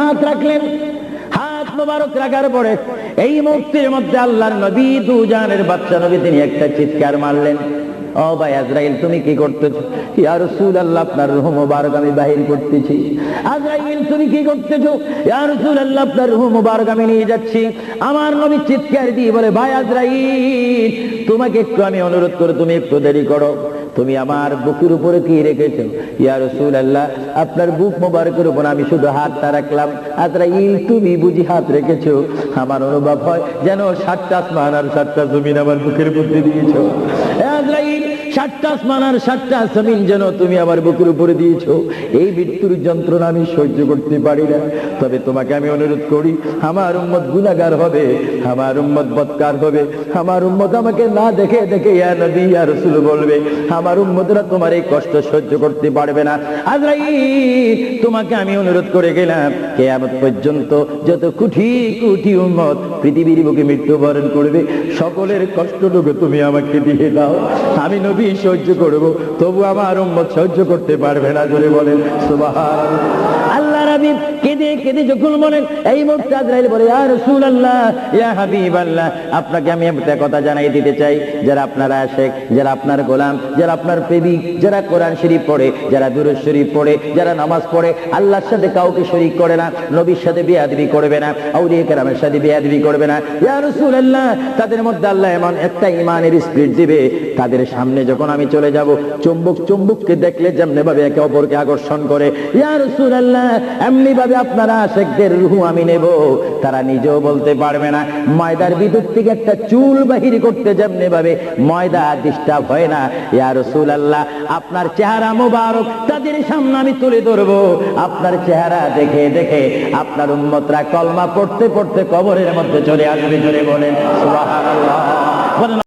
হাত রাখলেন। হাত মোবারক রাখার পরে এই মুহূর্তের মধ্যে আল্লাহর নবী বাচ্চা নবী তিনি একটা চিৎকার মারলেন। ও ভাই আজরাইল, তুমি কি ইয়া আপনার মুবারক আমি বাহির করতেছি। আজরাইল, তুমি কি করতেছো? ইয়া রাসূলুল্লাহ, আপনার মুবারক আমি নিয়ে যাচ্ছি। আমার নবী চিৎকার দিয়ে বলে, ভাই আজরাইল, তোমাকে একটু আমি অনুরোধ করে তুমি একটু দেরি করো। তুমি আমার বুকের উপরে কি রেখেছ? ইয়া রসুল আল্লাহ আপনার বুক মোবারকের উপর আমি শুধু হাতটা রাখলাম। আজরাইল তুমি বুঝি হাত রেখেছ? আমার অনুভব হয় যেন সাতটা আসমান আর সাতটা জমিন আমার বুকের মধ্যে দিয়েছ। সাতটা আসমান আর সাতটা জমিন যেন তুমি আমার বুকের উপরে দিয়েছ। এই মৃত্যুর যন্ত্রণা আমি সহ্য করতে পারি না। তবে তোমাকে আমি অনুরোধ করি, আমার উম্মত গুনাহগার হবে, আমার উম্মত বৎকার হবে। আমার উম্মত আমাকে না দেখে দেখে ইয়া ইয়া রাসূল বলবে, আমার উম্মতরা তোমার এই কষ্ট সহ্য করতে পারবে না। তোমাকে আমি অনুরোধ করে গেলাম, কিয়ামত পর্যন্ত যত কোটি কোটি উম্মত পৃথিবীর বুকে মৃত্যুবরণ করবে, সকলের কষ্টটুকু তুমি আমাকে দিয়ে দাও। আমি নবী সহ্য করব, তবু আমার উম্মত সহ্য করতে পারবে না, জোরে বলেন নামাজ পড়ে, আল্লাহর সাথে কাউকে করে না সাথে করবে না করবে না। তাদের মধ্যে আল্লাহ এমন একটা ইমানের স্পিরিট দিবে, তাদের সামনে যখন আমি চলে যাব, চুম্বক চুম্বককে দেখলে যেমনি ভাবে একে অপরকে আকর্ষণ করে। ইয়া রাসূলুল্লাহ, এমনি ভাবে আপনারা আশেকদের রুহু আমি নেব। তারা নিজেও বলতে পারবে না। ময়দার ভিতর থেকে একটা চুল বাহির করতে যেমনি ভাবে, ময়দা ডিস্টার্ব হয় না। ইয়া রাসূলুল্লাহ, আপনার চেহারা মোবারক তাদের সামনে আমি তুলে ধরবো। আপনার চেহারা দেখে দেখে আপনার উম্মতরা কলমা পড়তে পড়তে কবরের মধ্যে চলে আসবে। সুবহানাল্লাহ বলেন